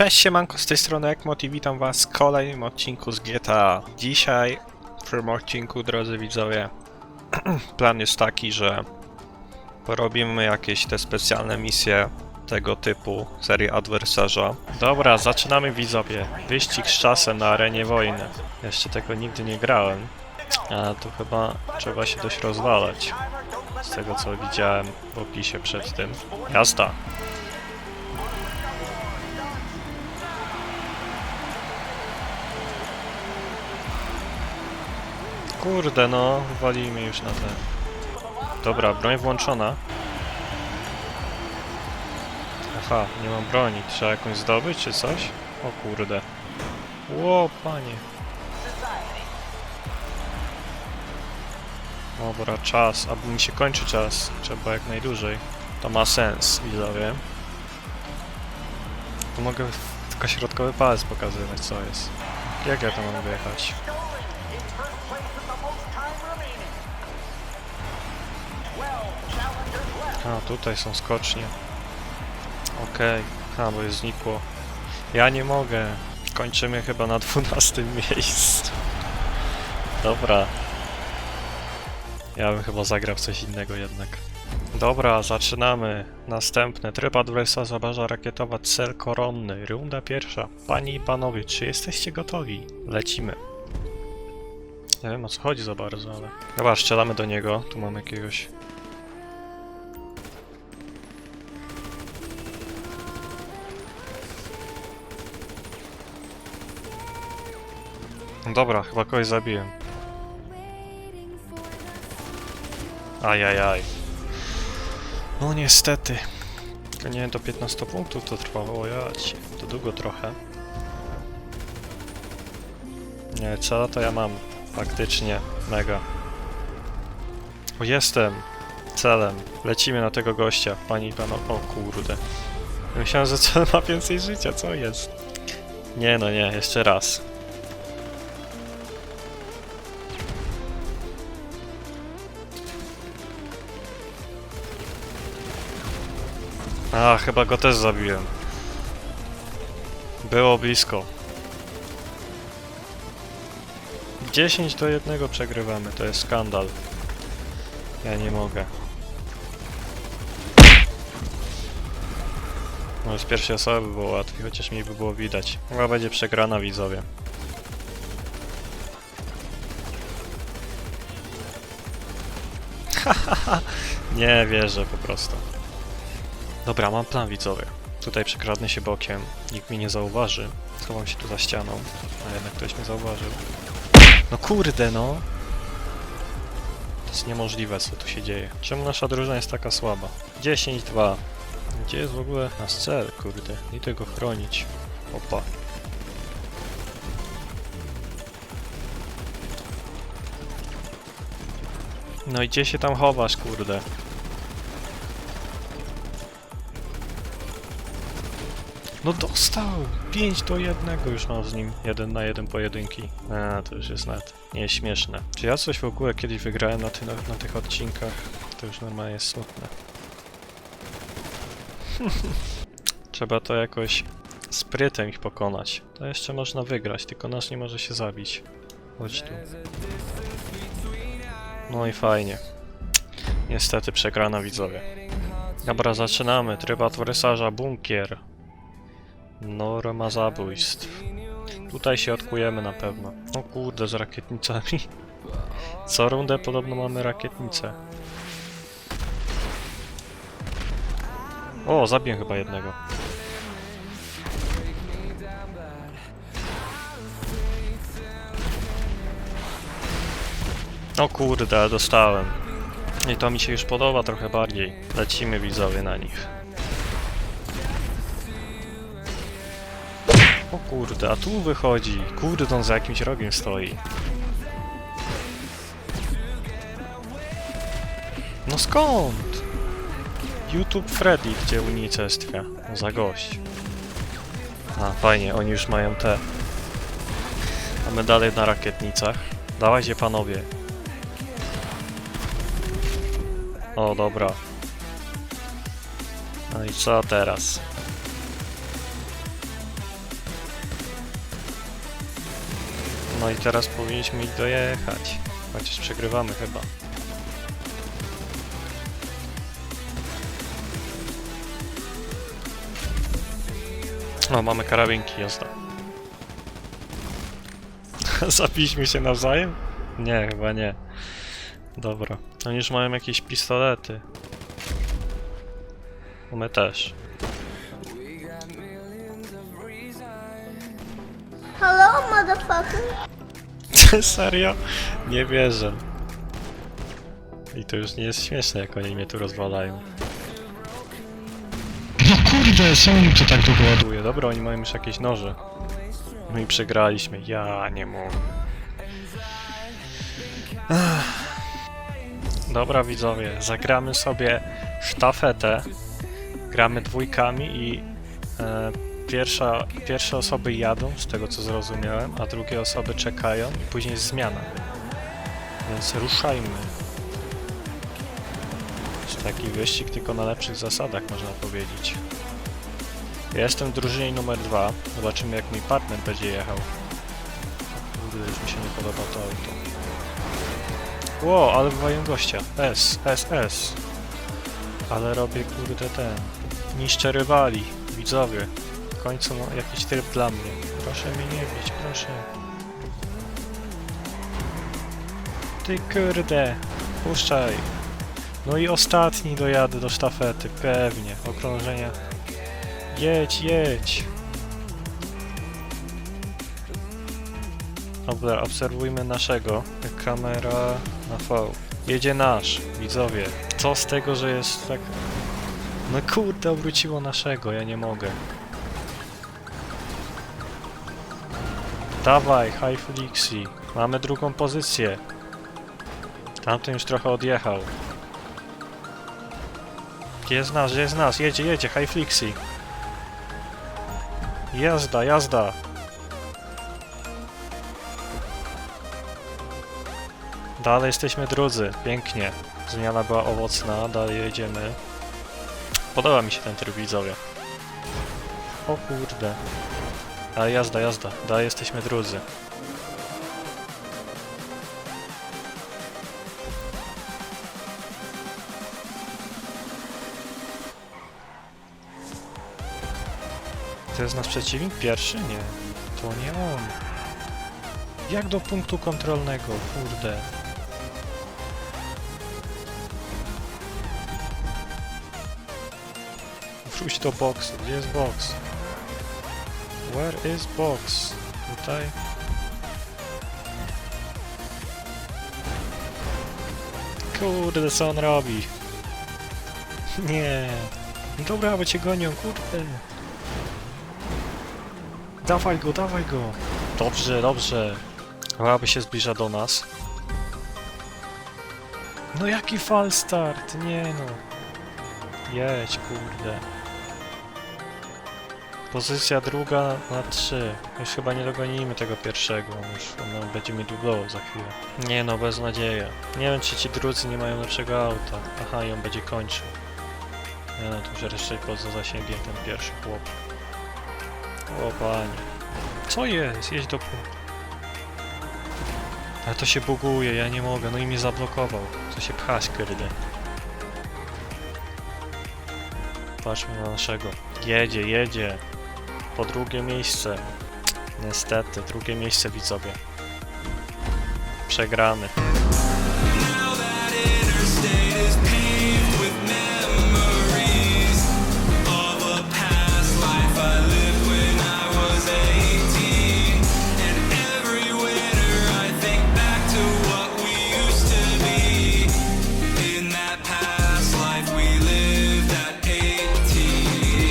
Cześć siemanko, z tej strony Ekmot i witam was w kolejnym odcinku z GTA. Dzisiaj w tym odcinku, drodzy widzowie, plan jest taki, że porobimy jakieś te specjalne misje tego typu, serii adwersarza. Dobra, zaczynamy widzowie. Wyścig z czasem na arenie wojny. Jeszcze tego nigdy nie grałem, a tu chyba trzeba się dość rozwalać. Z tego co widziałem w opisie przed tym. Jazda! Kurde no, walimy już na te. Dobra, broń włączona. Aha, nie mam broni. Trzeba jakąś zdobyć czy coś? O kurde. Ło, panie. Dobra, czas. Albo mi się kończy czas. Trzeba jak najdłużej. To ma sens, widzowie. Tu mogę tylko środkowy palec pokazywać, co jest. Jak ja to mam wyjechać? A, tutaj są skocznie. Okej. A, bo jest znikło. Ja nie mogę. Kończymy chyba na 12 miejscu. Dobra. Ja bym chyba zagrał coś innego jednak. Dobra, zaczynamy. Następny. Tryb adwersa zabarza rakietowa cel koronny. Runda pierwsza. Panie i panowie, czy jesteście gotowi? Lecimy. Nie wiem o co chodzi za bardzo, ale... Chyba strzelamy do niego. Tu mam jakiegoś Dobra, chyba kogoś zabiłem. Ajajaj. No niestety. Nie do 15 punktów to trwało, ja ci. To długo trochę. Nie, cela to ja mam. Faktycznie. Mega. O, jestem. Celem. Lecimy na tego gościa. Pani i pano... O kurde. Myślałem, że cel ma więcej życia, co jest? Nie no nie, jeszcze raz. A, chyba go też zabiłem. Było blisko. 10 do 1 przegrywamy, to jest skandal. Ja nie mogę. Może z pierwszej osoby by było łatwiej, chociaż mi by było widać. Chyba będzie przegrana widzowie. nie wierzę po prostu. Dobra, mam plan widzowy. Tutaj przekradnę się bokiem, nikt mnie nie zauważy. Schowam się tu za ścianą, a jednak ktoś mnie zauważył. No kurde no! To jest niemożliwe co tu się dzieje. Czemu nasza drużyna jest taka słaba? 10-2. Gdzie jest w ogóle nasz cel, kurde? I tego chronić. Opa. No i gdzie się tam chowasz, kurde? No dostał! 5 do 1 już mam z nim. 1 na 1 pojedynki. A, to już jest nawet nieśmieszne. Czy ja coś w ogóle kiedyś wygrałem na, ty, na, na tych odcinkach? To już normalnie jest smutne. Trzeba to jakoś sprytem ich pokonać. To jeszcze można wygrać, tylko nasz nie może się zabić. Chodź tu. No i fajnie. Niestety przegrana widzowie. Dobra, zaczynamy. Tryb adwersarza bunkier. Norma zabójstw. Tutaj się odkujemy na pewno. O kurde, z rakietnicami. Co rundę podobno mamy rakietnicę. O, zabiję chyba jednego. O kurde, dostałem. I to mi się już podoba trochę bardziej. Lecimy widzowie na nich. O kurde, a tu wychodzi. Kurde, on za jakimś rogiem stoi. No skąd? YouTube Freddy, gdzie. No za gość. A, fajnie, oni już mają te. A my dalej na rakietnicach. Dawajcie panowie. O, dobra. No i co teraz? No i teraz powinniśmy ich dojechać. Chociaż przegrywamy chyba. O, mamy karabinki, jazda. Zabiliśmy się nawzajem? Nie, chyba nie. Dobra. Oni już mają jakieś pistolety. No My też. Hello, motherfucker. Serio? Nie wierzę. I to już nie jest śmieszne, jak oni mnie tu rozwalają. No kurde, Sonic to tak długo ładuje. Dobra, oni mają już jakieś noże. No i przegraliśmy. Ja nie mogę. Ach. Dobra widzowie, zagramy sobie sztafetę. Gramy dwójkami i e, pierwsza, pierwsze osoby jadą, z tego co zrozumiałem, a drugie osoby czekają i później jest zmiana. Więc ruszajmy. Jest taki wyścig tylko na lepszych zasadach, można powiedzieć. Ja jestem w drużynie numer dwa. Zobaczymy jak mój partner będzie jechał. Kurde, już mi się nie podoba to auto. Ło, ale wywają gościa. S, S, S. Ale robię kurde ten. Niszczę rywali, widzowie. Końcu no, jakiś tryb dla mnie. Proszę mnie nie bić, proszę. Ty kurde, puszczaj. No i ostatni dojadę do sztafety, pewnie. Okrążenia. Jedź, jedź. Dobra, obserwujmy naszego. Kamera na V. Jedzie nasz, widzowie. Co z tego, że jest tak... No kurde, obróciło naszego, ja nie mogę. Dawaj, High Flixi. Mamy drugą pozycję. Tamten już trochę odjechał. Jest gdzie jest nasz? Jedzie, jedzie, High Flixi. Jazda, jazda. Dalej jesteśmy drudzy, pięknie. Zmiana była owocna, dalej jedziemy. Podoba mi się ten tryb widzowie. O kurde. Ale jazda, jazda. Dalej jesteśmy drudzy. To jest nasz przeciwnik pierwszy? Nie. To nie on. Jak do punktu kontrolnego? Kurde. Wróć do boksu. Gdzie jest boks? Where is box? Tutaj. Kurde, co on robi? Nie. No Dobra, bo cię gonią, kurde. Dawaj go, dawaj go. Dobrze, dobrze. Chyba się zbliża do nas. No jaki fal start? Nie no. Jedź, kurde. Pozycja druga na trzy. Już chyba nie dogonimy tego pierwszego. Już on będzie mi dublował za chwilę. Nie no, bez nadzieja. Nie wiem, czy ci drudzy nie mają lepszego auta. Aha, i on będzie kończył. Nie no, to już raczej poza zasięgiem ten pierwszy chłop. O panie. Co jest? Jedź do punktu. Ale to się buguje, ja nie mogę, no i mnie zablokował. Co się pchać, kurde. Patrzmy na naszego. Jedzie, jedzie. Po drugie miejsce. Niestety, drugie miejsce widzowie. Przegrany.